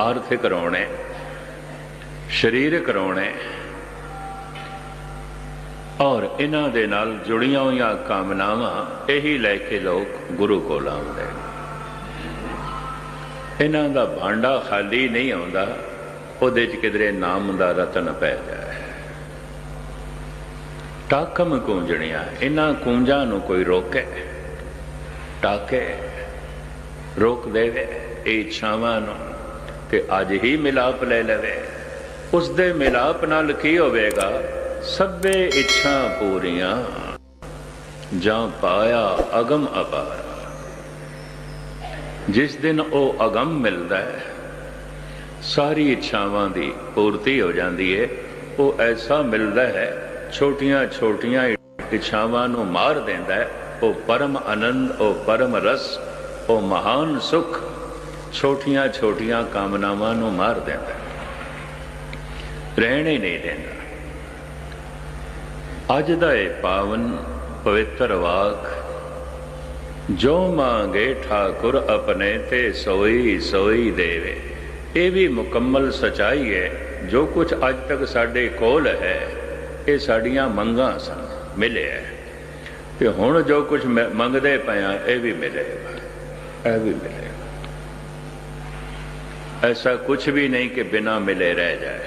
ਆਰਥਿਕ ਰੋਣੇ ਸਰੀਰਕ ਰੋਣੇ ਔਰ ਇਹਨਾਂ ਦੇ ਨਾਲ ਜੁੜੀਆਂ ਹੋਈਆਂ ਕਾਮਨਾਵਾਂ ਇਹੀ ਲੈ ਕੇ ਲੋਕ ਗੁਰੂ ਕੋਲ ਆਉਂਦੇ ਨੇ। ਇਹਨਾਂ ਦਾ ਭਾਂਡਾ ਖਾਲੀ ਨਹੀਂ ਆਉਂਦਾ, ਉਹਦੇ ਚ ਕਿਧਰੇ ਨਾਮ ਦਾ ਰਤਨ ਪੈ ਜਾਏ ਟਾਕਮ ਕੂੰਜਣੀਆਂ, ਇਹਨਾਂ ਕੂੰਜਾਂ ਨੂੰ ਕੋਈ ਰੋਕੇ, ਟਾਕੇ, ਰੋਕ ਦੇਵੇ, ਇਹ ਇੱਛਾਵਾਂ ਨੂੰ ਤੇ ਅੱਜ ਹੀ ਮਿਲਾਪ ਲੈ ਲਵੇ। ਉਸ ਦੇ ਮਿਲਾਪ ਨਾਲ ਕੀ ਹੋਵੇਗਾ? ਸਭੇ ਇੱਛਾ ਪੂਰੀਆਂ। ਜਾਂ ਪਾਇਆ ਅਗਮ ਅਪਾਰ। ਜਿਸ ਦਿਨ ਉਹ ਅਗਮ ਮਿਲਦਾ ਹੈ, ਸਾਰੀ ਇੱਛਾਵਾਂ ਦੀ ਪੂਰਤੀ ਹੋ ਜਾਂਦੀ ਹੈ ਉਹ ਐਸਾ ਮਿਲਦਾ ਹੈ ਛੋਟੀਆਂ ਛੋਟੀਆਂ ਇੱਛਾਵਾਂ ਨੂੰ ਮਾਰ ਦਿੰਦਾ ਹੈ। ਉਹ ਪਰਮ ਆਨੰਦ, ਉਹ ਪਰਮ ਰਸ, ਉਹ ਮਹਾਨ ਸੁਖ ਛੋਟੀਆਂ ਛੋਟੀਆਂ ਕਾਮਨਾਵਾਂ ਨੂੰ ਮਾਰ ਦਿੰਦਾ ਹੈ। ਰਹਿਣ ਹੀ ਨਹੀਂ ਦਿੰਦਾ। ਅੱਜ ਦਾ ਇਹ ਪਾਵਨ ਪਵਿੱਤਰ ਵਾਕ, ਜੋ ਮੰਗੇ ਠਾਕੁਰ ਆਪਣੇ ਤੇ ਸੋਈ ਸੋਈ ਦੇਵੇ। ਇਹ ਵੀ ਮੁਕੰਮਲ ਸਚਾਈ ਹੈ, ਜੋ ਕੁਝ ਅੱਜ ਤੱਕ ਸਾਡੇ ਕੋਲ ਹੈ, ਇਹ ਸਾਡੀਆਂ ਮੰਗਾਂ ਸਨ, ਮਿਲਿਆ ਤੇ ਹੁਣ ਜੋ ਕੁਝ ਮੰਗਦੇ ਪਿਆ, ਇਹ ਵੀ ਮਿਲੇਗਾ ਇਹ ਵੀ ਮਿਲੇਗਾ ਐਸਾ ਕੁਝ ਵੀ ਨਹੀਂ ਕਿ ਬਿਨਾ ਮਿਲੇ ਰਹਿ ਜਾਏ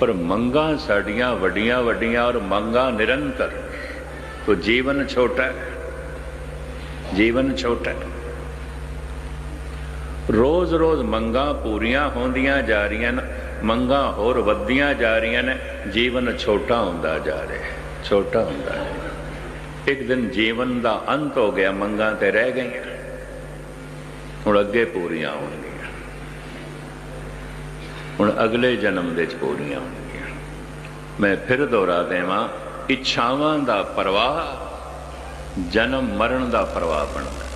ਪਰ ਮੰਗਾਂ ਸਾਡੀਆਂ ਵੱਡੀਆਂ ਵੱਡੀਆਂ ਔਰ ਮੰਗਾਂ ਨਿਰੰਤਰ ਤੋ ਜੀਵਨ ਛੋਟਾ ਹੈ ਜੀਵਨ ਛੋਟਾ ਹੈ ਰੋਜ਼ ਰੋਜ਼ ਮੰਗਾਂ ਪੂਰੀਆਂ ਹੁੰਦੀਆਂ ਜਾ ਰਹੀਆਂ ਨੇ ਮੰਗਾਂ ਹੋਰ ਵੱਧਦੀਆਂ ਜਾ ਰਹੀਆਂ ਨੇ ਜੀਵਨ ਛੋਟਾ ਹੁੰਦਾ ਜਾ ਰਿਹਾ ਛੋਟਾ ਹੁੰਦਾ ਹੈ ਇੱਕ ਦਿਨ ਜੀਵਨ ਦਾ ਅੰਤ ਹੋ ਗਿਆ ਮੰਗਾਂ ਤੇ ਰਹਿ ਗਈਆਂ ਹੁਣ ਅੱਗੇ ਪੂਰੀਆਂ ਹੋਣਗੀਆਂ ਹੁਣ ਅਗਲੇ ਜਨਮ ਦੇ ਚ ਪੂਰੀਆਂ ਹੋਣਗੀਆਂ। ਮੈਂ ਫਿਰ ਦੁਹਰਾ ਦੇਵਾਂ, ਇੱਛਾਵਾਂ ਦਾ ਪ੍ਰਵਾਹ, ਜਨਮ ਮਰਨ ਦਾ ਪ੍ਰਵਾਹ ਬਣਦਾ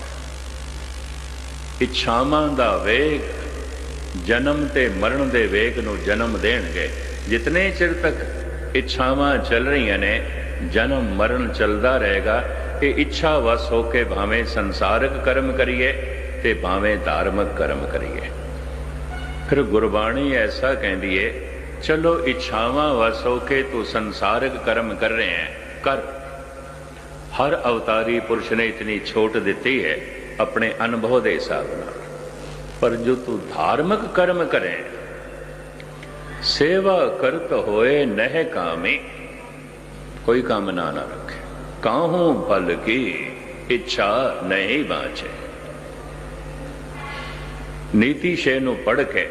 ਇੱਛਾਵਾਂ ਦਾ ਵੇਗ, ਜਨਮ ਤੇ ਮਰਨ ਦੇ ਵੇਗ ਨੂੰ ਜਨਮ ਦੇਣਗੇ। ਜਿਤਨੇ ਚਿਰ ਤੱਕ ਇੱਛਾਵਾਂ ਚੱਲ ਰਹੀਆਂ ਨੇ, ਜਨਮ ਮਰਨ ਚੱਲਦਾ ਰਹੇਗਾ ਇਹ ਇੱਛਾ ਵਸ ਹੋ ਕੇ ਭਾਵੇਂ ਸੰਸਾਰਕ ਕਰਮ ਕਰੀਏ ਤੇ ਭਾਵੇਂ ਧਾਰਮਿਕ ਕਰਮ ਕਰੀਏ। ਫਿਰ ਗੁਰਬਾਣੀ ਐਸਾ ਕਹਿੰਦੀ ਏ, ਚਲੋ ਇੱਛਾਵਾਂ ਵਸ ਹੋ ਕੇ ਤੂੰ ਸੰਸਾਰਿਕ ਕਰਮ ਕਰ ਰਹੇ ਹੈ, ਕਰ। ਹਰ ਅਵਤਾਰੀ ਪੁਰਸ਼ ਨੇ ਇਤਨੀ ਛੋਟ ਦਿੱਤੀ ਹੈ ਆਪਣੇ ਅਨੁਭਵ ਦੇ ਹਿਸਾਬ ਨਾਲ। ਪਰ ਜੋ ਤੂੰ ਧਾਰਮਿਕ ਕਰਮ ਕਰੇ, ਸੇਵਾ ਕਰਤ ਹੋਏ ਨਹਿ ਕਾਮੇ, ਕੋਈ ਕਾਮਨਾ ਨਾ ਰੱਖੇ। ਕਾਹੂ ਫਲ ਕੀ, ਇੱਛਾ ਨਹੀਂ ਬਾਝੇ ਨੀਤੀ ਸ਼ੇ ਨੂੰ ਪੜ੍ਹ ਕੇ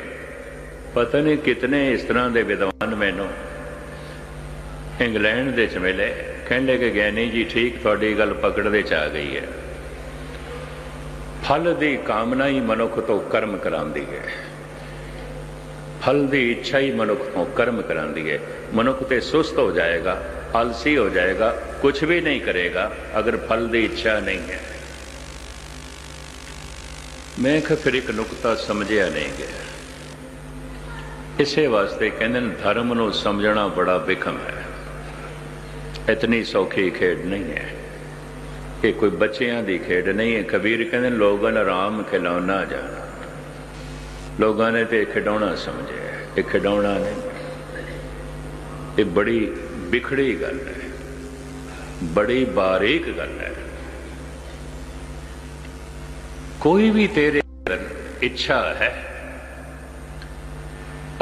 ਪਤਾ ਨਹੀਂ ਕਿਤਨੇ ਇਸ ਤਰ੍ਹਾਂ ਦੇ ਵਿਦਵਾਨ ਮੈਨੂੰ ਇੰਗਲੈਂਡ ਦੇ ਚ ਮਿਲੇ। ਕਹਿੰਦੇ ਕਿ ਗਿਆਨੀ ਜੀ, ਠੀਕ ਤੁਹਾਡੀ ਗੱਲ ਪਕੜਦੇ ਚ ਆ ਗਈ ਹੈ। ਫਲ ਦੀ ਕਾਮਨਾ ਹੀ ਮਨੁੱਖ ਤੋਂ ਕਰਮ ਕਰਾਉਂਦੀ ਹੈ। ਫਲ ਦੀ ਇੱਛਾ ਹੀ ਮਨੁੱਖ ਤੋਂ ਕਰਮ ਕਰਾਉਂਦੀ ਹੈ। ਮਨੁੱਖ ਤੇ ਸੁਸਤ ਹੋ ਜਾਏਗਾ, ਆਲਸੀ ਹੋ ਜਾਏਗਾ ਕੁਝ ਵੀ ਨਹੀਂ ਕਰੇਗਾ, ਅਗਰ ਫਲ ਦੀ ਇੱਛਾ ਨਹੀਂ ਹੈ। ਮੈਂ ਕਿਹਾ ਫਿਰ ਇੱਕ ਨੁਕਤਾ ਸਮਝਿਆ ਨਹੀਂ ਗਿਆ। ਇਸੇ ਵਾਸਤੇ ਕਹਿੰਦੇ ਨੇ ਧਰਮ ਨੂੰ ਸਮਝਣਾ ਬੜਾ ਵਿਖਮ ਹੈ। ਇਤਨੀ ਸੌਖੀ ਖੇਡ ਨਹੀਂ ਹੈ। ਇਹ ਕੋਈ ਬੱਚਿਆਂ ਦੀ ਖੇਡ ਨਹੀਂ ਹੈ। ਕਬੀਰ ਕਹਿੰਦੇ ਲੋਕਾਂ ਲੋਗਨ ਆਰਾਮ ਖਿਲਾਉਣਾ ਜਾਣਾ। ਲੋਕਾਂ ਨੇ ਤੇ ਖਿਡੌਣਾ ਸਮਝਿਆ ਇਹ ਖਿਡੌਣਾ ਨਹੀਂ। ਇਹ ਬੜੀ ਵਿਖੜੀ ਗੱਲ ਹੈ। ਬੜੀ ਬਾਰੀਕ ਗੱਲ ਹੈ। ਕੋਈ ਵੀ ਤੇਰੇ ਇੱਛਾ ਹੈ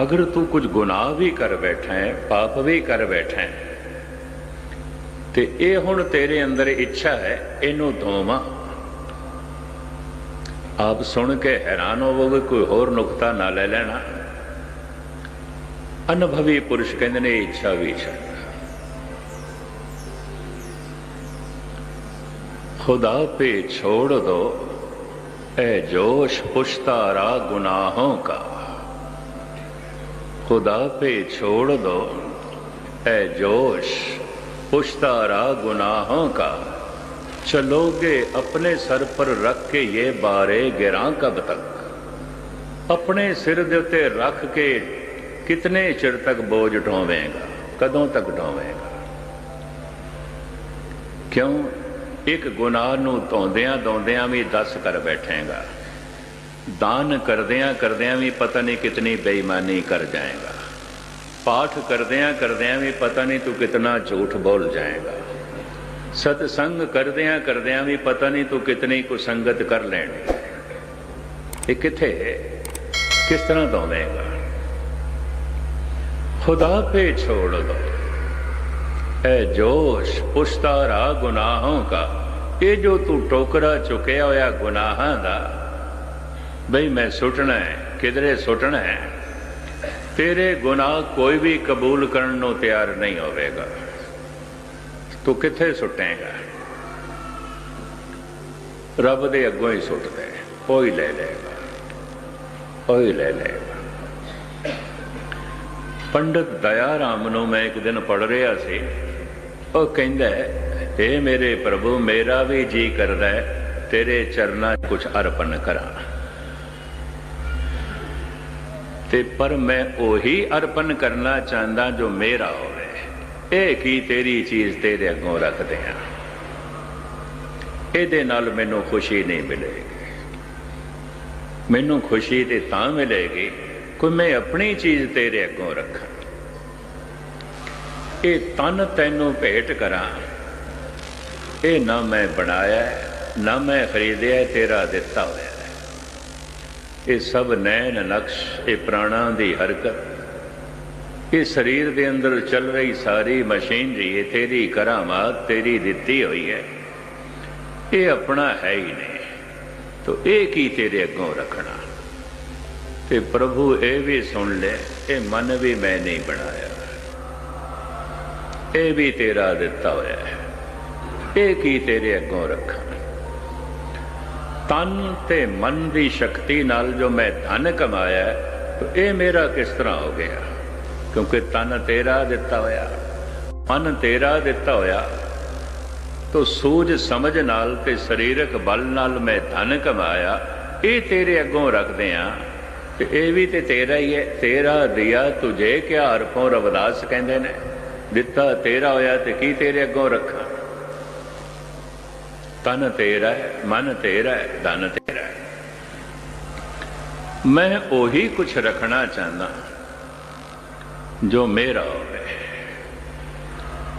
ਅਗਰ ਤੂੰ ਕੁਝ ਗੁਨਾਹ ਵੀ ਕਰ ਬੈਠਾ ਹੈ ਪਾਪ ਵੀ ਕਰ ਬੈਠਾ ਹੈ ਤੇ ਇਹ ਹੁਣ ਤੇਰੇ ਅੰਦਰ ਇੱਛਾ ਹੈ ਇਹਨੂੰ ਧੋਵਾਂ ਆਪ ਸੁਣ ਕੇ ਹੈਰਾਨ ਹੋਵੋਗੇ ਕੋਈ ਹੋਰ ਨੁਕਤਾ ਨਾ ਲੈ ਲੈਣਾ ਅਨੁਭਵੀ ਪੁਰਸ਼ ਕਹਿੰਦੇ ਨੇ ਇੱਛਾ ਵੀ ਛੱਡ खुदा पे छोड़ दो ए जोश पुश्तारा गुनाहों का खुदा पे छोड़ दो ए जोश पुश्तारा गुनाहों का चलोगे अपने सर पर रख के ये बारे गिरा कब तक अपने सिर ਦੇ ਉੱਤੇ ਰੱਖ ਕੇ ਕਿਤਨੇ ਚਿਰ ਤੱਕ ਬੋਝ ਢੋਵੇਂਗਾ ਕਦੋਂ ਤੱਕ ਢੋਵੇਂਗਾ ਕਿਉਂ ਇੱਕ ਗੁਨਾਹ ਨੂੰ ਧੋਂਦਿਆਂ ਧੋਂਦਿਆਂ ਵੀ ਦੱਸ ਕਰ ਬੈਠੇਗਾ ਦਾਨ ਕਰਦਿਆਂ ਕਰਦਿਆਂ ਵੀ ਪਤਾ ਨਹੀਂ ਕਿਤਨੀ ਬੇਈਮਾਨੀ ਕਰ ਜਾਏਗਾ। ਪਾਠ ਕਰਦਿਆਂ ਕਰਦਿਆਂ ਵੀ ਪਤਾ ਨਹੀਂ ਤੂੰ ਕਿਤਨਾ ਝੂਠ ਬੋਲ ਜਾਏਗਾ। ਸਤ ਸੰਗ ਕਰਦਿਆਂ ਕਰਦਿਆਂ ਵੀ ਪਤਾ ਨਹੀਂ ਤੂੰ ਕਿਤਨੀ ਕੁਸੰਗਤ ਕਰ ਲੈਣੀ। ਇਹ ਕਿੱਥੇ ਕਿਸ ਤਰ੍ਹਾਂ ਦੌੜੇਗਾ? ਖੁਦਾ ਪੇ ਛੋੜ ਦੋ। ਐ ਜੋਸ਼, ਪੁਸ਼ਤਾ ਰਾ ਗੁਨਾਹੋਂ ਕਾ। ਇਹ ਜੋ ਤੂੰ ਟੋਕਰਾ ਚੁਕਿਆ ਹੋਇਆ ਗੁਨਾਹਾਂ ਦਾ ਬਈ ਮੈਂ ਸੁੱਟਣਾ ਹੈ, ਕਿਧਰੇ ਸੁੱਟਣਾ ਹੈ। ਤੇਰੇ ਗੁਨਾਹ ਕੋਈ ਵੀ ਕਬੂਲ ਕਰਨ ਨੂੰ ਤਿਆਰ ਨਹੀਂ ਹੋਵੇਗਾ। ਤੂੰ ਕਿੱਥੇ ਸੁੱਟੇਗਾ? ਰੱਬ ਦੇ ਅੱਗੋਂ ਹੀ ਸੁੱਟਦਾ ਦੇ ਉਹ ਲੈ ਲਏਗਾ ਕੋਈ ਲੈ ਲਏਗਾ। ਪੰਡਤ ਦਇਆ ਰਾਮ ਨੂੰ ਮੈਂ ਇੱਕ ਦਿਨ ਪੜ ਰਿਹਾ ਸੀ। ਉਹ ਕਹਿੰਦਾ ਏ ਮੇਰੇ ਪ੍ਰਭੂ, ਮੇਰਾ ਵੀ ਜੀ ਕਰਦਾ ਹੈ, ਤੇਰੇ ਚਰਨਾਂ 'ਚ ਕੁਝ ਅਰਪਣ ਕਰਾਂ। ਤੇ ਪਰ ਮੈਂ ਉਹੀ ਅਰਪਣ ਕਰਨਾ ਚਾਹੁੰਦਾ ਜੋ ਮੇਰਾ ਹੋਵੇ। ਇਹ ਕੀ ਤੇਰੀ ਚੀਜ਼ ਤੇਰੇ ਅੱਗੋਂ ਰੱਖਦੇ ਆ? ਇਹਦੇ ਨਾਲ ਮੈਨੂੰ ਖੁਸ਼ੀ ਨਹੀਂ ਮਿਲੇਗੀ। ਮੈਨੂੰ ਖੁਸ਼ੀ ਤੇ ਤਾਂ ਮਿਲੇਗੀ ਕੋਈ ਮੈਂ ਆਪਣੀ ਚੀਜ਼ ਤੇਰੇ ਅੱਗੋਂ ਰੱਖਾਂ। ਇਹ ਤਨ ਤੈਨੂੰ ਭੇਟ ਕਰਾਂ। ਇਹ ਨਾ ਮੈਂ ਬਣਾਇਆ, ਨਾ ਮੈਂ ਖਰੀਦਿਆ, ਤੇਰਾ ਦਿੱਤਾ ਹੋਇਆ। ਇਹ ਸਭ ਨੈਣ ਨਕਸ਼, ਇਹ ਪ੍ਰਾਣਾਂ ਦੀ ਹਰਕਤ। ਇਹ ਸਰੀਰ ਦੇ ਅੰਦਰ ਚੱਲ ਰਹੀ ਸਾਰੀ ਮਸ਼ੀਨਰੀ, ਇਹ ਤੇਰੀ ਕਰਾਮਾਤ ਤੇਰੀ ਦਿੱਤੀ ਹੋਈ ਹੈ। ਇਹ ਆਪਣਾ ਹੈ ਹੀ ਨਹੀਂ, ਤੋ ਇਹ ਕੀ ਤੇਰੇ ਅੱਗੋਂ ਰੱਖਣਾ? ਤੇ ਪ੍ਰਭੂ ਇਹ ਵੀ ਸੁਣ ਲੈ, ਇਹ ਮਨ ਵੀ ਮੈਂ ਨਹੀਂ ਬਣਾਇਆ। ਇਹ ਵੀ ਤੇਰਾ ਦਿੱਤਾ ਹੋਇਆ ਹੈ। ਇਹ ਕੀ ਤੇਰੇ ਅੱਗੋਂ ਰੱਖਾਂ? ਤਨ ਤੇ ਮਨ ਦੀ ਸ਼ਕਤੀ ਨਾਲ ਜੋ ਮੈਂ ਧਨ ਕਮਾਇਆ ਹੈ, ਇਹ ਮੇਰਾ ਕਿਸ ਤਰ੍ਹਾਂ ਹੋ ਗਿਆ? ਕਿਉਂਕਿ ਤਨ ਤੇਰਾ ਦਿੱਤਾ ਹੋਇਆ ਮਨ ਤੇਰਾ ਦਿੱਤਾ ਹੋਇਆ ਤੋ ਸੂਝ ਸਮਝ ਨਾਲ ਤੇ ਸਰੀਰਕ ਬਲ ਨਾਲ ਮੈਂ ਧਨ ਕਮਾਇਆ ਇਹ ਤੇਰੇ ਅੱਗੋਂ ਰੱਖਦੇ ਆ ਤੇ ਇਹ ਵੀ ਤੇ ਤੇਰਾ ਹੀ ਹੈ ਤੇਰਾ ਦਿਆ ਤੁਝੇ ਕਿਆ ਹਰਫੋਂ ਰਵਦਾਸ ਕਹਿੰਦੇ ਨੇ ਦਿੱਤਾ ਤੇਰਾ ਹੋਇਆ ਤੇ ਕੀ ਤੇਰੇ ਅੱਗੋਂ ਰੱਖਾਂ? ਤਨ ਤੇਰਾ, ਮਨ ਤੇਰਾ ਹੈ ਧਨ ਤੇਰਾ। ਮੈਂ ਉਹੀ ਕੁਝ ਰੱਖਣਾ ਚਾਹੁੰਦਾ ਜੋ ਮੇਰਾ ਹੋਵੇ।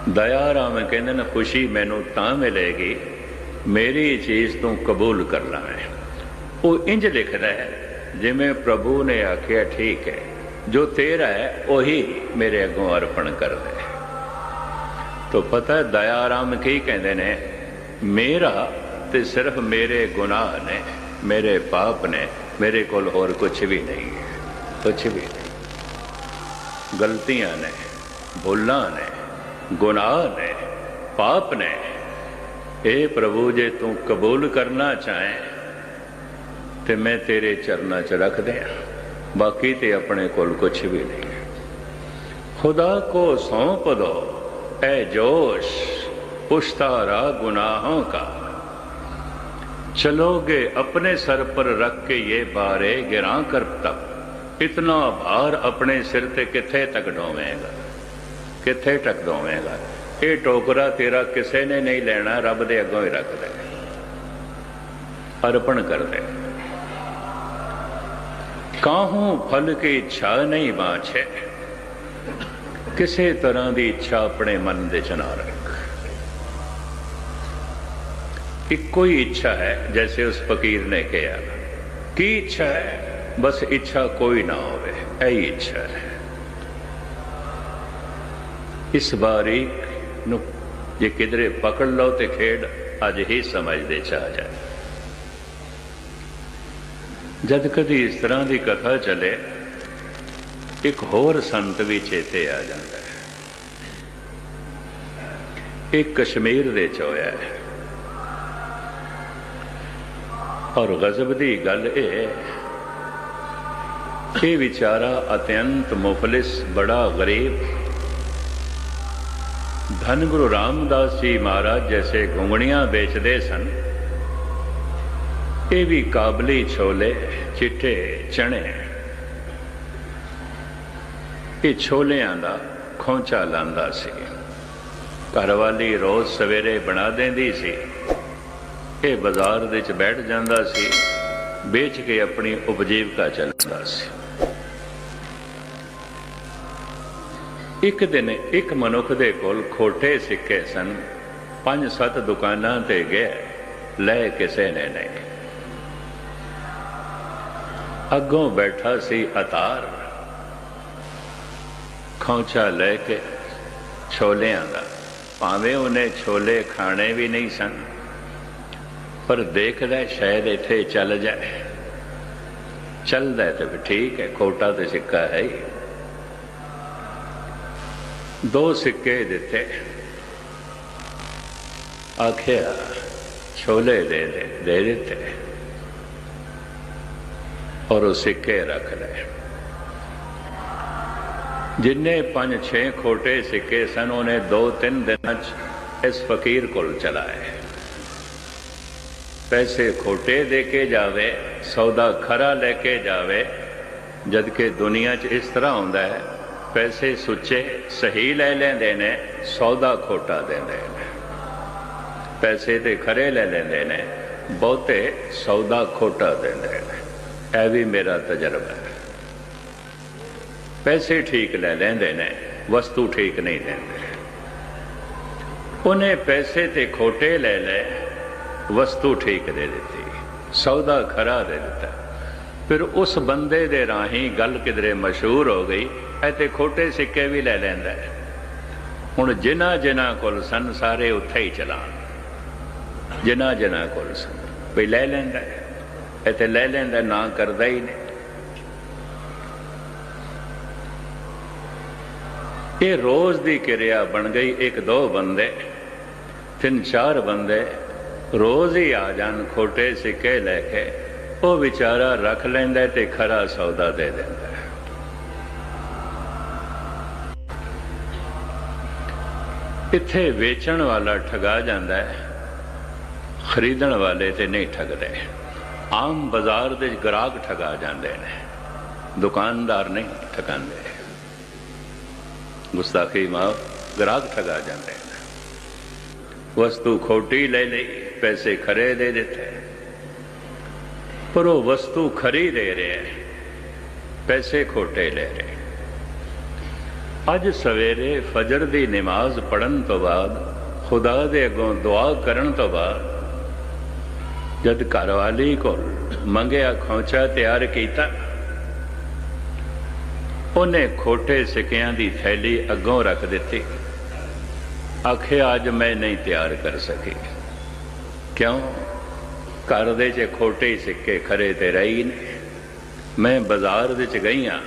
ਦਇਆ ਰਾਮ ਕਹਿੰਦੇ ਨੇ, ਖੁਸ਼ੀ ਮੈਨੂੰ ਤਾਂ ਮਿਲੇਗੀ, ਮੇਰੀ ਚੀਜ਼ ਤੂੰ ਕਬੂਲ ਕਰ ਲਵੇਂ ਉਹ ਇੰਜ ਲਿਖਦਾ ਹੈ, ਜਿਵੇਂ ਪ੍ਰਭੂ ਨੇ ਆਖਿਆ, ਠੀਕ ਹੈ, ਜੋ ਤੇਰਾ ਹੈ, ਉਹੀ ਮੇਰੇ ਅੱਗੋਂ ਅਰਪਣ ਕਰ ਦੇ ਤੋ ਪਤਾ ਹੈ, ਦਇਆ ਰਾਮ ਕੀ ਕਹਿੰਦੇ ਨੇ ਮੇਰਾ ਤੇ ਸਿਰਫ ਮੇਰੇ ਗੁਨਾਹ ਨੇ, ਮੇਰੇ ਪਾਪ ਨੇ, ਮੇਰੇ ਕੋਲ ਹੋਰ ਕੁਝ ਵੀ ਨਹੀਂ ਹੈ ਕੁਝ ਵੀ ਨਹੀਂ। ਗਲਤੀਆਂ ਨੇ, ਭੁੱਲਾਂ ਨੇ, ਗੁਨਾਹ ਨੇ, ਪਾਪ ਨੇ, ਇਹ ਪ੍ਰਭੂ ਜੇ ਤੂੰ ਕਬੂਲ ਕਰਨਾ ਚਾਹੇ, ਤੇ ਮੈਂ ਤੇਰੇ ਚਰਨਾਂ 'ਚ ਰੱਖ ਦਿਆਂ, ਬਾਕੀ ਤੇ ਆਪਣੇ ਕੋਲ ਕੁਝ ਵੀ ਨਹੀਂ। ਖੁਦਾ ਕੋ ਸੌਂਪ ਦੋ ਐ ਜੋਸ਼ पुश्तारा गुनाहों का चलोगे अपने सर पर रख के ये बारे गिरा कर तब इतना भार अपने सिर ते किथे तक ढोवेगा ਕਿੱਥੇ ਟਕ ਦੋਵੇਂਗਾ ਇਹ ਟੋਕਰਾ ਤੇਰਾ ਕਿਸੇ ਨੇ ਨਹੀਂ ਲੈਣਾ ਰੱਬ ਦੇ ਅੱਗੋਂ ਹੀ ਰੱਖ ਦੇ ਅਰਪਣ ਕਰ ਦੇ ਕਾਹੂ ਫਲ ਕੀ ਇੱਛਾ ਨਹੀਂ ਬਾਛੇ ਕਿਸੇ ਤਰ੍ਹਾਂ ਦੀ ਇੱਛਾ ਆਪਣੇ ਮਨ ਦੇ ਚ ਨਾ ਰੱਖ ਇੱਕੋ ਹੀ ਇੱਛਾ ਹੈ, ਜੈਸੇ ਉਸ ਫਕੀਰ ਨੇ ਕਿਹਾ। ਕੀ ਇੱਛਾ ਹੈ? ਬਸ ਇੱਛਾ ਕੋਈ ਨਾ ਹੋਵੇ, ਇਹ ਇੱਛਾ ਹੈ। ਇਸ ਬਾਰੀ ਨੂੰ ਜੇ ਕਿਧਰੇ ਪਕੜ ਲਓ ਤੇ ਖੇਡ ਅੱਜ ਹੀ ਸਮਝਦੇ ਚ ਆ ਜਾਏ। ਜਦ ਕਦੀ ਇਸ ਤਰ੍ਹਾਂ ਦੀ ਕਥਾ ਚੱਲੇ, ਇੱਕ ਹੋਰ ਸੰਤ ਵੀ ਚੇਤੇ ਆ ਜਾਂਦਾ ਹੈ। ਇਹ ਕਸ਼ਮੀਰ ਦੇ ਚ ਹੋਇਆ ਹੈ। ਔਰ ਗਜ਼ਬ ਦੀ ਗੱਲ ਇਹ ਇਹ ਵਿਚਾਰਾ ਅਤਿਅੰਤ ਮੁਫਲਿਸ, ਬੜਾ ਗਰੀਬ। ਧੰਨ ਗੁਰੂ ਰਾਮਦਾਸ ਜੀ ਮਹਾਰਾਜ ਜੈਸੇ ਘੁੰਗਣੀਆਂ ਵੇਚਦੇ ਸਨ। ਇਹ ਵੀ ਕਾਬਲੀ ਛੋਲੇ, ਚਿੱਟੇ, ਚਣੇ। ਇਹ ਛੋਲਿਆਂ ਦਾ ਖੋਂਚਾ ਲਾਂਦਾ ਸੀ। ਘਰਵਾਲੀ ਰੋਜ਼ ਸਵੇਰੇ ਬਣਾ ਦਿੰਦੀ ਸੀ। ਇਹ ਬਾਜ਼ਾਰ ਦੇ ਵਿੱਚ ਬੈਠ ਜਾਂਦਾ ਸੀ, ਵੇਚ ਕੇ ਆਪਣੀ ਉਪਜੀਵਕਾ ਚੱਲਦਾ ਸੀ। ਇੱਕ ਦਿਨ ਇੱਕ ਮਨੁੱਖ ਦੇ ਕੋਲ ਖੋਟੇ ਸਿੱਕੇ ਸਨ, ਪੰਜ ਸੱਤ ਦੁਕਾਨਾਂ ਤੇ ਗਏ ਲੈ ਕਿਸੇ ਨੇ ਨਹੀਂ। ਅੱਗੋਂ ਬੈਠਾ ਸੀ ਅਤਾਰ, ਖੌਂਚਾ ਲੈ ਕੇ ਛੋਲਿਆਂ ਦਾ, ਭਾਵੇਂ ਉਹਨੇ ਛੋਲੇ ਖਾਣੇ ਵੀ ਨਹੀਂ ਸਨ। ਪਰ ਦੇਖਦਾ ਸ਼ਾਇਦ ਇੱਥੇ ਚੱਲ ਜਾਏ। ਚੱਲਦਾ ਤੇ ਵੀ ਠੀਕ ਹੈ ਖੋਟਾ ਤੇ ਸਿੱਕਾ ਹੈ ਹੀ। ਦੋ ਸਿੱਕੇ ਦਿੱਤੇ। ਆਖਿਆ, ਛੋਲੇ ਦੇ ਦੇ ਦੇ ਦਿੱਤੇ। ਔਰ ਉਹ ਸਿੱਕੇ ਰੱਖ ਲਏ ਜਿੰਨੇ ਪੰਜ ਛੇ ਖੋਟੇ ਸਿੱਕੇ ਸਨ, ਉਹਨੇ ਦੋ ਤਿੰਨ ਦਿਨਾਂ ਚ ਇਸ ਫਕੀਰ ਕੋਲ ਚਲਾਏ। ਪੈਸੇ ਖੋਟੇ ਦੇ ਕੇ ਜਾਵੇ, ਸੌਦਾ ਖਰਾ ਲੈ ਕੇ ਜਾਵੇ ਜਦ ਕਿ ਦੁਨੀਆ 'ਚ ਇਸ ਤਰ੍ਹਾਂ ਹੁੰਦਾ ਹੈ, ਪੈਸੇ ਸੁੱਚੇ ਸਹੀ ਲੈ ਲੈਂਦੇ ਨੇ, ਸੌਦਾ ਖੋਟਾ ਦਿੰਦੇ ਨੇ। ਪੈਸੇ ਤੇ ਖਰੇ ਲੈ ਲੈਂਦੇ ਨੇ, ਬਹੁਤੇ ਸੌਦਾ ਖੋਟਾ ਦਿੰਦੇ ਨੇ। ਇਹ ਵੀ ਮੇਰਾ ਤਜਰਬਾ ਹੈ। ਪੈਸੇ ਠੀਕ ਲੈ ਲੈਂਦੇ ਨੇ, ਵਸਤੂ ਠੀਕ ਨਹੀਂ ਦਿੰਦੇ। ਉਹਨੇ ਪੈਸੇ ਤੇ ਖੋਟੇ ਲੈ ਲੈ ਵਸਤੂ ਠੀਕ ਦੇ ਦਿੱਤੀ, ਸੌਦਾ ਖਰਾ ਦੇ ਦਿੱਤਾ ਫਿਰ ਉਸ ਬੰਦੇ ਦੇ ਰਾਹੀਂ ਗੱਲ ਕਿਧਰੇ ਮਸ਼ਹੂਰ ਹੋ ਗਈ ਐ ਖੋਟੇ ਸਿੱਕੇ ਵੀ ਲੈ ਲੈਂਦਾ ਹੈ। ਹੁਣ ਜਿਨ੍ਹਾਂ ਜਿਨ੍ਹਾਂ ਕੋਲ ਸਨ, ਸਾਰੇ ਉੱਥੇ ਹੀ ਚਲਾਣ ਜਿਨ੍ਹਾਂ ਜਿਨ੍ਹਾਂ ਕੋਲ ਸਨ, ਵੀ ਲੈ ਲੈਂਦਾ ਹੈ। ਇਹ ਲੈ ਲੈਂਦਾ, ਨਾ ਕਰਦਾ ਹੀ ਨਹੀਂ ਇਹ ਰੋਜ਼ ਦੀ ਕਿਰਿਆ ਬਣ ਗਈ, ਇੱਕ ਦੋ ਬੰਦੇ, ਤਿੰਨ ਚਾਰ ਬੰਦੇ ਰੋਜ਼ ਹੀ ਆ ਜਾਣ, ਖੋਟੇ ਸਿੱਕੇ ਲੈ ਕੇ। ਉਹ ਵਿਚਾਰਾ ਰੱਖ ਲੈਂਦਾ ਤੇ ਖਰਾ ਸੌਦਾ ਦੇ ਦਿੰਦਾ। ਇੱਥੇ ਵੇਚਣ ਵਾਲਾ ਠਗਾ ਜਾਂਦਾ ਹੈ, ਖਰੀਦਣ ਵਾਲੇ ਤੇ ਨਹੀਂ ਠਗਦੇ। ਆਮ ਬਾਜ਼ਾਰ ਦੇ ਗ੍ਰਾਹਕ ਠਗਾ ਜਾਂਦੇ ਨੇ, ਦੁਕਾਨਦਾਰ ਨਹੀਂ ਠਗਾਉਂਦੇ। ਗੁਸਤਾਖੀ ਮਾਫ, ਗ੍ਰਾਹਕ ਠਗਾ ਜਾਂਦੇ ਨੇ। ਵਸਤੂ ਖੋਟੀ ਲੈ ਲਈ। ਪੈਸੇ ਖਰੇ ਦੇ ਦਿੱਤੇ। ਪਰ ਉਹ ਵਸਤੂ ਖਰੀ ਦੇ ਰਿਹਾ ਪੈਸੇ ਖੋਟੇ ਲੈ ਰਿਹਾ ਅੱਜ ਸਵੇਰੇ ਫਜਰ ਦੀ ਨਮਾਜ਼ ਪੜਨ ਤੋਂ ਬਾਅਦ, ਖੁਦਾ ਦੇ ਅੱਗੋਂ ਦੁਆ ਕਰਨ ਤੋਂ ਬਾਅਦ, ਜਦ ਘਰਵਾਲੀ ਕੋਲ ਮੰਗਿਆ ਖੌਂਚਾ ਤਿਆਰ ਕੀਤਾ, ਉਹਨੇ ਖੋਟੇ ਸਿੱਕਿਆਂ ਦੀ ਥੈਲੀ ਅੱਗੋਂ ਰੱਖ ਦਿੱਤੀ। ਆਖਿਆ, ਅੱਜ ਮੈਂ ਨਹੀਂ ਤਿਆਰ ਕਰ ਸਕੀ। ਕਿਉਂ? ਘਰ ਦੇ ਚ ਖੋਟੇ ਸਿੱਕੇ ਖਰੇ ਤੇ ਰਹੀ ਨੇ। ਮੈਂ ਬਾਜ਼ਾਰ ਵਿੱਚ ਗਈ ਗਈਆਂ,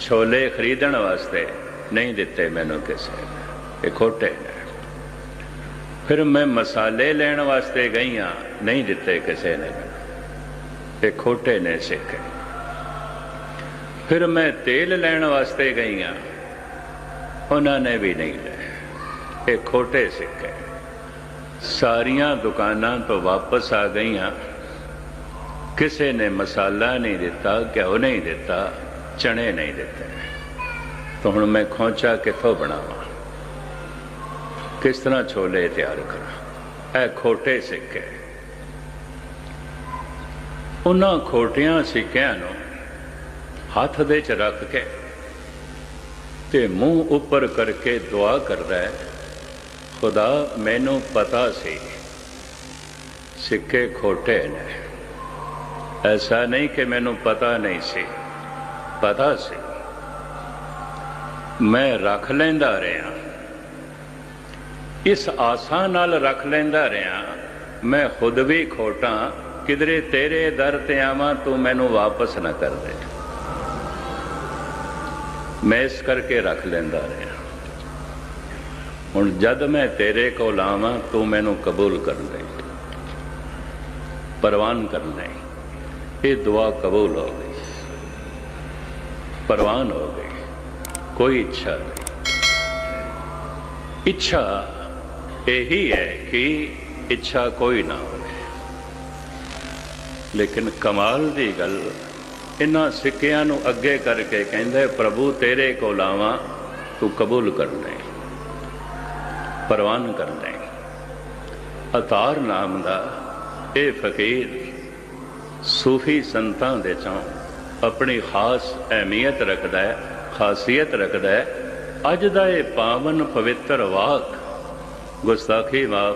ਛੋਲੇ ਖਰੀਦਣ ਵਾਸਤੇ ਨਹੀਂ ਦਿੱਤੇ ਮੈਨੂੰ ਕਿਸੇ ਨੇ। ਇਹ ਖੋਟੇ ਨੇ। ਫਿਰ ਮੈਂ ਮਸਾਲੇ ਲੈਣ ਵਾਸਤੇ ਗਈ ਗਈਆਂ, ਨਹੀਂ ਦਿੱਤੇ ਕਿਸੇ ਨੇ ਇਹ ਖੋਟੇ ਨੇ ਸਿੱਕੇ। ਫਿਰ ਮੈਂ ਤੇਲ ਲੈਣ ਵਾਸਤੇ ਗਈ ਗਈਆਂ, ਉਹਨਾਂ ਨੇ ਵੀ ਨਹੀਂ ਲਏ। ਇਹ ਖੋਟੇ ਸਿੱਕੇ। ਸਾਰੀਆਂ ਦੁਕਾਨਾਂ ਤੋਂ ਵਾਪਸ ਆ ਗਈਆਂ। ਕਿਸੇ ਨੇ ਮਸਾਲਾ ਨਹੀਂ ਦਿੱਤਾ, ਘਿਓ ਨਹੀਂ ਦਿੱਤਾ ਚਣੇ ਨਹੀਂ ਦਿੱਤੇ। ਤਾਂ ਹੁਣ ਮੈਂ ਖੋਚਾ ਕਿੱਥੋਂ ਬਣਾਵਾਂ? ਕਿਸ ਤਰ੍ਹਾਂ ਛੋਲੇ ਤਿਆਰ ਕਰਾਂ? ਇਹ ਖੋਟੇ ਸਿੱਕੇ। ਉਹਨਾਂ ਖੋਟਿਆਂ ਸਿੱਕਿਆਂ ਨੂੰ ਹੱਥ ਦੇ ਚ ਰੱਖ ਕੇ ਤੇ ਮੂੰਹ ਉੱਪਰ ਕਰਕੇ ਦੁਆ ਕਰਦਾ ਹੈ ਖੁਦਾ ਮੈਨੂੰ ਪਤਾ ਸੀ। ਸਿੱਕੇ ਖੋਟੇ ਨੇ। ਐਸਾ ਨਹੀਂ ਕਿ ਮੈਨੂੰ ਪਤਾ ਨਹੀਂ ਸੀ। ਪਤਾ ਸੀ। ਮੈਂ ਰੱਖ ਲੈਂਦਾ ਰਿਹਾ। ਇਸ ਆਸਾਂ ਨਾਲ ਰੱਖ ਲੈਂਦਾ ਰਿਹਾ। ਮੈਂ ਖੁਦ ਵੀ ਖੋਟਾਂ, ਕਿਧਰੇ ਤੇਰੇ ਦਰ ਤੇ ਆਵਾਂ ਤੂੰ ਮੈਨੂੰ ਵਾਪਸ ਨਾ ਕਰ ਦੇ। ਮੈਂ ਇਸ ਕਰਕੇ ਰੱਖ ਲੈਂਦਾ ਰਿਹਾ। ਹੁਣ ਜਦ ਮੈਂ ਤੇਰੇ ਕੋਲ ਆਵਾਂ, ਤੂੰ ਮੈਨੂੰ ਕਬੂਲ ਕਰ ਲੈ। ਪਰਵਾਨ ਕਰ ਲੈ। ਇਹ ਦੁਆ ਕਬੂਲ ਹੋ ਗਈ। ਪਰਵਾਨ ਹੋ ਗਈ ਕੋਈ ਇੱਛਾ ਨਹੀਂ। ਇੱਛਾ ਇਹੀ ਹੈ ਕਿ ਇੱਛਾ ਕੋਈ ਨਾ ਹੋਵੇ। ਲੇਕਿਨ ਕਮਾਲ ਦੀ ਗੱਲ ਇਹਨਾਂ ਸਿੱਕਿਆਂ ਨੂੰ ਅੱਗੇ ਕਰਕੇ ਕਹਿੰਦੇ ਪ੍ਰਭੂ, ਤੇਰੇ ਕੋਲ ਆਵਾਂ, ਤੂੰ ਕਬੂਲ ਕਰ ਲੈ। ਪ੍ਰਵਾਨ ਕਰ ਲੈ ਅਤਾਰ ਨਾਮ ਦਾ ਇਹ ਫਕੀਰ ਸੂਫੀ ਸੰਤਾਂ ਦੇ ਚੋਂ ਆਪਣੀ ਖਾਸ ਅਹਿਮੀਅਤ ਰੱਖਦਾ ਹੈ, ਖਾਸੀਅਤ ਰੱਖਦਾ ਹੈ। ਅੱਜ ਦਾ ਇਹ ਪਾਵਨ ਪਵਿੱਤਰ ਵਾਕ ਗੁਸਤਾਖੀ ਮਾਫ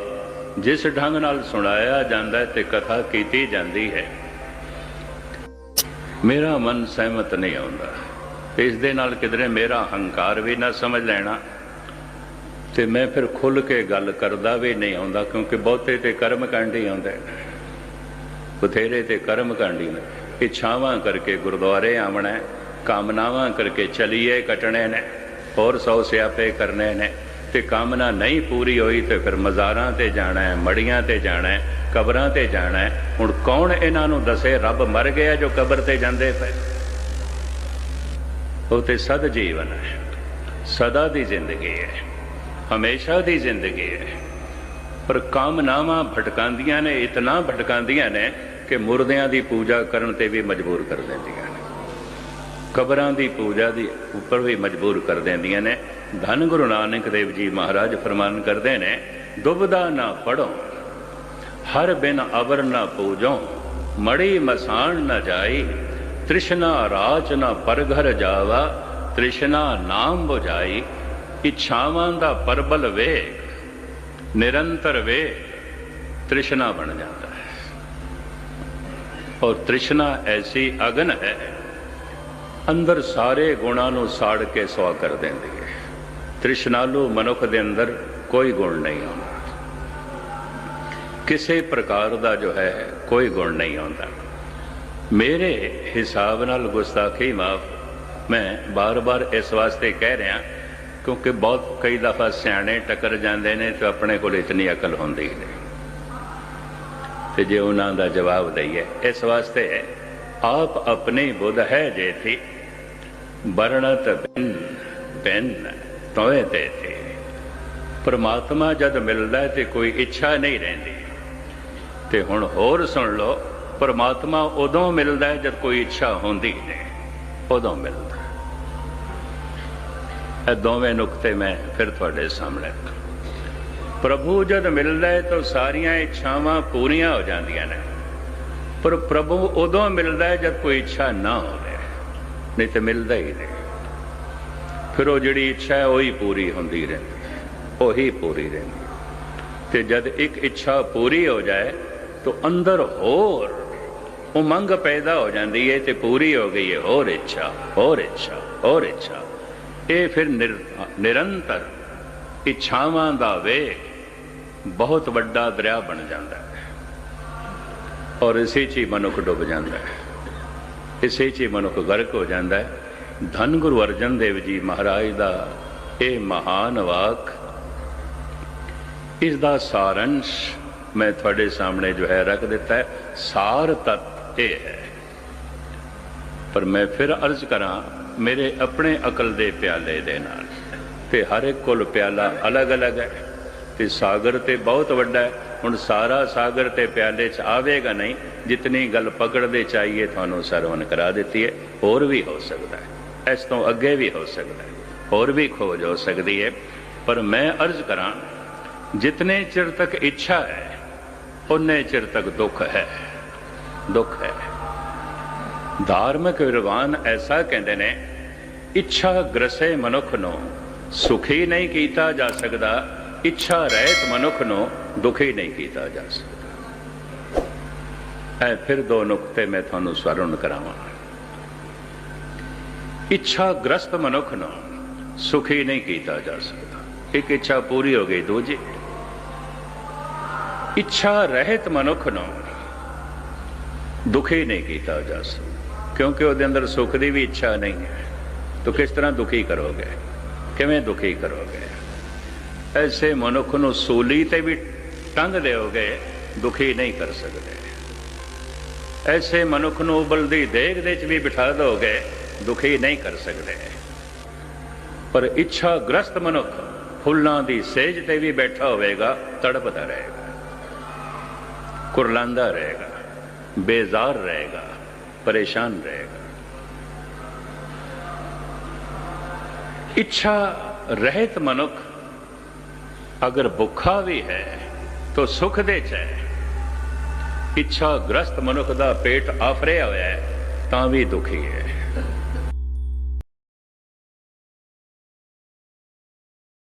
ਜਿਸ ਢੰਗ ਨਾਲ ਸੁਣਾਇਆ ਜਾਂਦਾ ਹੈ ਤੇ ਕਥਾ ਕੀਤੀ ਜਾਂਦੀ ਹੈ। ਮੇਰਾ ਮਨ ਸਹਿਮਤ ਨਹੀਂ ਆਉਂਦਾ। ਇਸ ਦੇ ਨਾਲ ਕਿਧਰੇ ਮੇਰਾ ਹੰਕਾਰ ਵੀ ਨਾ ਸਮਝ ਲੈਣਾ। ਤੇ ਮੈਂ ਫਿਰ ਖੁੱਲ ਕੇ ਗੱਲ ਕਰਦਾ ਵੀ ਨਹੀਂ ਆਉਂਦਾ, ਕਿਉਂਕਿ ਬਹੁਤੇ ਤੇ ਕਰਮ ਕਾਂਡ ਹੀ ਆਉਂਦੇ ਨੇ। ਬਥੇਰੇ ਤੇ ਕਰਮ ਕਾਂਡੀ ਨੇ। ਇੱਛਾਵਾਂ ਕਰਕੇ ਗੁਰਦੁਆਰੇ ਆਵਣਾ ਕਾਮਨਾਵਾਂ ਕਰਕੇ ਚਲੀਏ, ਕਟਣੇ ਨੇ, ਹੋਰ ਸੌ ਸਿਆਪੇ ਕਰਨੇ ਨੇ। ਤੇ ਕਾਮਨਾ ਨਹੀਂ ਪੂਰੀ ਹੋਈ ਤੇ ਫਿਰ ਮਜ਼ਾਰਾਂ ਤੇ ਜਾਣਾ ਹੈ, ਮੜੀਆਂ ਤੇ ਜਾਣਾ ਹੈ, ਕਬਰਾਂ ਤੇ ਜਾਣਾ ਹੈ। ਹੁਣ ਕੌਣ ਇਹਨਾਂ ਨੂੰ ਦੱਸੇ ਰੱਬ ਮਰ ਗਿਆ ਜੋ ਕਬਰ ਤੇ ਜਾਂਦੇ ਪਏ? ਉਹ ਤੇ ਸਦ ਜੀਵਨ ਹੈ, ਸਦਾ ਦੀ ਜ਼ਿੰਦਗੀ ਹੈ। ਹਮੇਸ਼ਾ ਦੀ ਜ਼ਿੰਦਗੀ ਹੈ। ਪਰ ਕਾਮਨਾਵਾਂ ਭਟਕਾਉਂਦੀਆਂ ਨੇ, ਇਤਨਾ ਭਟਕਾਉਂਦੀਆਂ ਨੇ ਕਿ ਮੁਰਦਿਆਂ ਦੀ ਪੂਜਾ ਕਰਨ ਤੇ ਵੀ ਮਜਬੂਰ ਕਰ ਦਿੰਦੀਆਂ ਨੇ। ਕਬਰਾਂ ਦੀ ਪੂਜਾ ਦੀ ਉੱਪਰ ਵੀ ਮਜਬੂਰ ਕਰ ਦਿੰਦੀਆਂ ਨੇ। ਧੰਨ ਗੁਰੂ ਨਾਨਕ ਦੇਵ ਜੀ ਮਹਾਰਾਜ ਫਰਮਾਨ ਕਰਦੇ ਨੇ, ਦੁਬਦਾ ਨਾ ਪੜੋ ਹਰ ਬਿਨ ਅਵਰ ਨਾ ਪੂਜੋ, ਮੜੀ ਮਸਾਣ ਨਾ ਜਾਈ, ਤ੍ਰਿਸ਼ਨਾ ਰਾਚ ਨਾ ਪਰਘਰ ਜਾਵਾ, ਤ੍ਰਿਸ਼ਨਾ ਨਾਮ 부ਝਾਈ ਇੱਛਾਵਾਂ ਦਾ ਪਰਬਲ ਵੇਗ ਨਿਰੰਤਰ ਵੇ ਤ੍ਰਿਸ਼ਨਾ ਬਣ ਜਾਂਦਾ ਹੈ। ਔਰ ਤ੍ਰਿਸ਼ਨਾ ਐਸੀ ਅਗਨ ਹੈ, ਅੰਦਰ ਸਾਰੇ ਗੁਣਾਂ ਨੂੰ ਸਾੜ ਕੇ ਸਵਾ ਕਰ ਦਿੰਦੀ ਹੈ। ਤ੍ਰਿਸ਼ਨਾਲੂ ਮਨੁੱਖ ਦੇ ਅੰਦਰ ਕੋਈ ਗੁਣ ਨਹੀਂ ਆਉਂਦਾ। ਕਿਸੇ ਪ੍ਰਕਾਰ ਦਾ ਜੋ ਹੈ, ਕੋਈ ਗੁਣ ਨਹੀਂ ਆਉਂਦਾ। ਮੇਰੇ ਹਿਸਾਬ ਨਾਲ ਗੁਸਤਾਖੀ ਮਾਫ, ਮੈਂ ਬਾਰ-ਬਾਰ ਇਸ ਵਾਸਤੇ ਕਹਿ ਰਿਹਾ ਕਿਉਂਕਿ ਬਹੁਤ ਕਈ ਦਫਾ ਸਿਆਣੇ ਟੱਕਰ ਜਾਂਦੇ ਨੇ ਤੇ ਆਪਣੇ ਕੋਲ ਇਤਨੀ ਅਕਲ ਹੁੰਦੀ ਨਹੀਂ। ਤੇ ਜੇ ਉਹਨਾਂ ਦਾ ਜਵਾਬ ਦਈਏ, ਇਸ ਵਾਸਤੇ ਆਪ ਆਪਣੀ ਬੁੱਧ ਹੈ ਜੇ ਥੀ ਵਰਣਤ ਬਿਨ ਬਿਨ ਤੋਏ ਤੇ ਥੀ ਪਰਮਾਤਮਾ ਜਦ ਮਿਲਦਾ ਤੇ ਕੋਈ ਇੱਛਾ ਨਹੀਂ ਰਹਿੰਦੀ। ਤੇ ਹੁਣ ਹੋਰ ਸੁਣ ਲਓ, ਪਰਮਾਤਮਾ ਉਦੋਂ ਮਿਲਦਾ ਜਦ ਕੋਈ ਇੱਛਾ ਹੁੰਦੀ ਨਹੀਂ, ਉਦੋਂ ਮਿਲਦਾ। ਇਹ ਦੋਵੇਂ ਨੁਕਤੇ ਮੈਂ ਫਿਰ ਤੁਹਾਡੇ ਸਾਹਮਣੇ ਪ੍ਰਭੂ ਜਦ ਮਿਲਦਾ ਹੈ ਤਾਂ ਸਾਰੀਆਂ ਇੱਛਾਵਾਂ ਪੂਰੀਆਂ ਹੋ ਜਾਂਦੀਆਂ ਨੇ। ਪਰ ਪ੍ਰਭੂ ਉਦੋਂ ਮਿਲਦਾ ਹੈ ਜਦ ਕੋਈ ਇੱਛਾ ਨਾ ਹੋਵੇ। ਨਹੀਂ ਤੇ ਮਿਲਦਾ ਹੀ ਨਹੀਂ। ਫਿਰ ਉਹ ਜਿਹੜੀ ਇੱਛਾ ਹੈ ਉਹੀ ਪੂਰੀ ਹੁੰਦੀ ਰਹਿੰਦੀ ਉਹੀ ਪੂਰੀ ਰਹਿੰਦੀ ਤੇ ਜਦ ਇੱਕ ਇੱਛਾ ਪੂਰੀ ਹੋ ਜਾਏ, ਤਾਂ ਅੰਦਰ ਹੋਰ ਉਮੰਗ ਪੈਦਾ ਹੋ ਜਾਂਦੀ ਹੈ ਤੇ ਪੂਰੀ ਹੋ ਗਈ ਹੈ। ਹੋਰ ਇੱਛਾ ਹੋਰ ਇੱਛਾ ਹੋਰ ਇੱਛਾ। ਇਹ ਫਿਰ ਨਿਰੰਤਰ ਇੱਛਾਵਾਂ ਦਾ ਵੇਗ ਬਹੁਤ ਵੱਡਾ ਦਰਿਆ ਬਣ ਜਾਂਦਾ ਹੈ ਔਰ ਇਸੇ 'ਚ ਹੀ ਮਨੁੱਖ ਡੁੱਬ ਜਾਂਦਾ ਹੈ। ਇਸੇ 'ਚ ਹੀ ਮਨੁੱਖ ਗਰਕ ਹੋ ਜਾਂਦਾ ਹੈ। ਧੰਨ ਗੁਰੂ ਅਰਜਨ ਦੇਵ ਜੀ ਮਹਾਰਾਜ ਦਾ ਇਹ ਮਹਾਨ ਵਾਕ, ਇਸ ਦਾ ਸਾਰੰਸ਼ ਮੈਂ ਤੁਹਾਡੇ ਸਾਹਮਣੇ ਜੋ ਹੈ ਰੱਖ ਦਿੱਤਾ ਹੈ। ਸਾਰ ਤਤ ਇਹ ਹੈ। ਪਰ ਮੈਂ ਫਿਰ ਅਰਜ਼ ਕਰਾਂ ਮੇਰੇ ਆਪਣੇ ਅਕਲ ਦੇ ਪਿਆਲੇ ਦੇ ਨਾਲ। ਤੇ ਹਰ ਇੱਕ ਕੋਲ ਪਿਆਲਾ ਅਲੱਗ-ਅਲੱਗ ਹੈ। ਤੇ ਸਾਗਰ ਤੇ ਬਹੁਤ ਵੱਡਾ ਹੈ। ਹੁਣ ਸਾਰਾ ਸਾਗਰ ਤੇ ਪਿਆਲੇ 'ਚ ਆਵੇਗਾ ਨਹੀਂ। ਜਿਤਨੀ ਗੱਲ ਪਕੜਦੇ ਚਾਹੀਏ, ਤੁਹਾਨੂੰ ਸਰਵਨ ਕਰਾ ਦਿੱਤੀ ਹੈ। ਹੋਰ ਵੀ ਹੋ ਸਕਦਾ ਹੈ। ਇਸ ਤੋਂ ਅੱਗੇ ਵੀ ਹੋ ਸਕਦਾ ਹੈ। ਹੋਰ ਵੀ ਖੋਜ ਹੋ ਸਕਦੀ ਹੈ। ਪਰ ਮੈਂ ਅਰਜ਼ ਕਰਾਂ, ਜਿਤਨੇ ਚਿਰ ਤੱਕ ਇੱਛਾ ਹੈ ਉਨੇ ਚਿਰ ਤੱਕ ਦੁੱਖ ਹੈ। ਦੁੱਖ ਹੈ। ਧਾਰਮਿਕ ਵਿਰਵਾਨ ਐਸਾ ਕਹਿੰਦੇ ਨੇ, ਇੱਛਾ ਗ੍ਰਸੇ ਮਨੁੱਖ ਨੂੰ ਸੁਖੀ ਨਹੀਂ ਕੀਤਾ ਜਾ ਸਕਦਾ, ਇੱਛਾ ਰਹਿਤ ਮਨੁੱਖ ਨੂੰ ਦੁਖੀ ਨਹੀਂ ਕੀਤਾ ਜਾ ਸਕਦਾ। ਐ ਫਿਰ ਦੋ ਨੁਕਤੇ ਮੈਂ ਤੁਹਾਨੂੰ ਸਵਰਨ ਕਰਾਵਾਂ। ਇੱਛਾ ਗ੍ਰਸਤ ਮਨੁੱਖ ਨੂੰ ਸੁਖੀ ਨਹੀਂ ਕੀਤਾ ਜਾ ਸਕਦਾ। ਇੱਕ ਇੱਛਾ ਪੂਰੀ ਹੋ ਗਈ, ਦੂਜੀ ਇੱਛਾ ਰਹਿਤ ਮਨੁੱਖ ਨੂੰ ਦੁਖੀ ਨਹੀਂ ਕੀਤਾ ਜਾ ਸਕਦਾ। ਕਿਉਂਕਿ ਉਹਦੇ ਅੰਦਰ ਸੁੱਖ ਦੀ ਵੀ ਇੱਛਾ ਨਹੀਂ ਹੈ। ਤਾਂ ਕਿਸ ਤਰ੍ਹਾਂ ਦੁਖੀ ਕਰੋਗੇ? ਕਿਵੇਂ ਦੁਖੀ ਕਰੋਗੇ? ਐਸੇ ਮਨੁੱਖ ਨੂੰ ਸੂਲੀ ਤੇ ਵੀ ਟੰਗ ਦਿਓਗੇ, ਦੁਖੀ ਨਹੀਂ ਕਰ ਸਕਦੇ। ਐਸੇ ਮਨੁੱਖ ਨੂੰ ਉਬਲਦੀ ਦੇਗ ਦੇ ਵਿੱਚ ਵੀ ਬਿਠਾ ਦੋਗੇ, ਦੁਖੀ ਨਹੀਂ ਕਰ ਸਕਦੇ। ਪਰ ਇੱਛਾ ਗ੍ਰਸਤ ਮਨੁੱਖ ਫੁੱਲਾਂ ਦੀ ਸੇਜ ਤੇ ਵੀ ਬੈਠਾ ਹੋਵੇਗਾ, ਤੜਪਦਾ ਰਹੇਗਾ। ਕੁਰਲਾਂਦਾ ਰਹੇਗਾ, ਬੇਜ਼ਾਰ ਰਹੇਗਾ। ਪਰੇਸ਼ਾਨ ਰਹੇਗਾ ਇੱਛਾ ਰਹਿਤ ਮਨੁੱਖ ਅਗਰ ਭੁੱਖਾ ਵੀ ਹੈ तो सुख दे चाहे ਇੱਛਾ ਗ੍ਰਸਤ ਮਨੁੱਖ ਦਾ ਪੇਟ ਆਫਰਿਆ ਹੋਇਆ ਹੈ ਤਾਂ ਵੀ ਦੁਖੀ ਹੈ